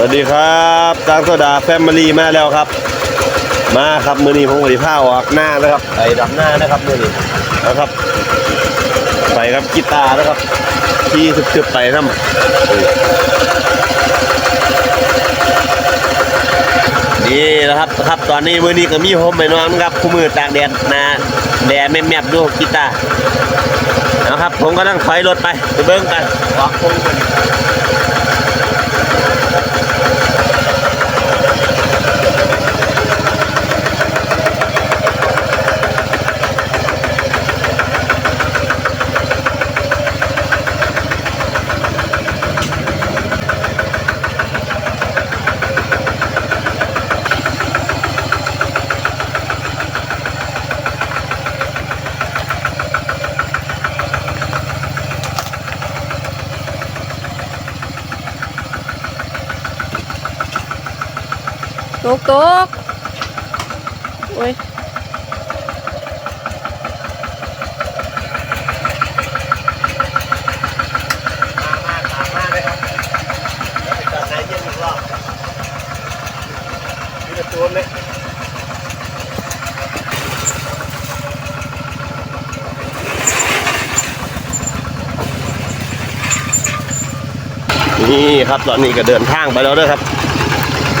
วัสดีครับจางโซดาแฟมิลี่มาแล้วครับ มาครับมือนี้ผมกับผ้าออกหน้านะครับไปดับหน้านะครับมือนี้นะครับไปครับกีตาร์นะครับ ที่ทึบๆไปน้ำนี่นะครับครับตอนนี้มือนี้ก็มีผมไปนอนครับคู่มือตากแดดนะแดดแม่แมบๆดูกีตาร์นะครับผมก็นั่งถอยรถไปไปเบิ้งกันออกคงกัน ตกตกโอ้ยมามาตามมาเลยครับแล้วไปจอดไหนเย็นอีกรอบมีประตูไหมนี่ครับตอนนี้ก็เดินทางไปแล้วด้วยครับ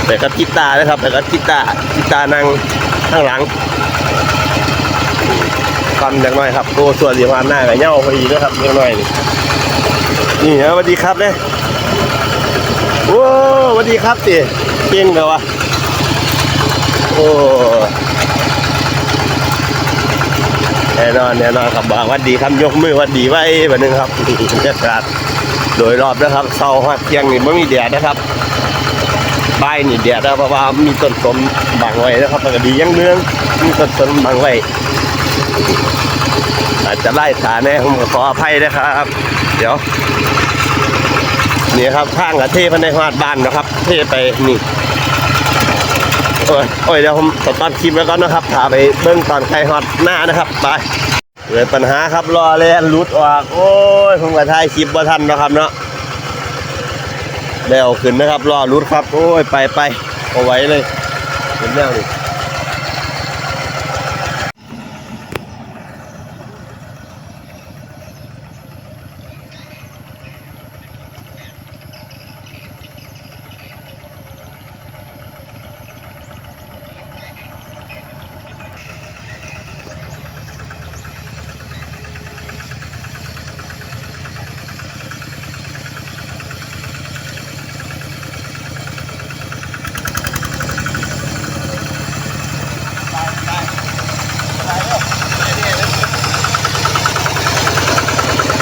ไปกับกีตานะครับไปกับกีตาร์กีตานั่งข้างหลังกันจังหน่อยครับตัวส่วนสีพันหน้ากับเหย้าพอดีนะครับจังหน่อยนี่นะสวัสดีครับเนี่ยโอ้สวัสดีครับสิเก่งเลยวะโอ้แน่นอนแน่นอนครับบอกว่าดีครับยกมือว่าดีไว้แบบนึงครับบรรยากาศโดยรอบนะครับเสาหัดเที่ยงนี่ไม่มีแดดนะครับ ป้ายนี่แดดนะเพราะว่ามีต้นสนบังไว้นะครับแล้วก็ดีอยังเนื่องมีต้นสนบังไว้อาจจะไล่ขาแน่ผมขออภัยนะครับ เดี๋ยวนี่ครับข้างกับเทพันในหอดบ้านนะครับ เทไปนี่โอ้ยโอ้ยเดี๋ยวผมสตาร์ทคลิปแล้วก่อนนะครับพาไปเบิ้งตอนใครฮอดหน้านะครับไปเลยปัญหาครับรอแลนหลุดออกโอ้ยผมก็ถ่ายคลิปบ่ทันนะครับเนาะ แล้วขึ้นนะครับรอรุดครับ โอ้ย ไปไปเอาไว้เลยเป็นแนวนี้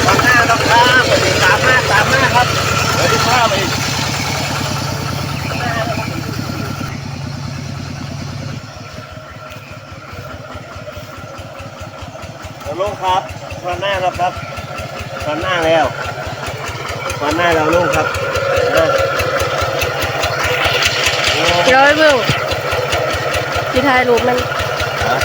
ตามหน้าครับครับสวัสดีตามหน้าตามหน้าครับสวัสดีครับอีก ลุงครับตอนหน้าครับครับตอนหน้าแล้วตอนหน้าเราลุงครับนะโอ้เดี๋ยวไอ้เบิ่งที่ถ่ายรูปมันฮะ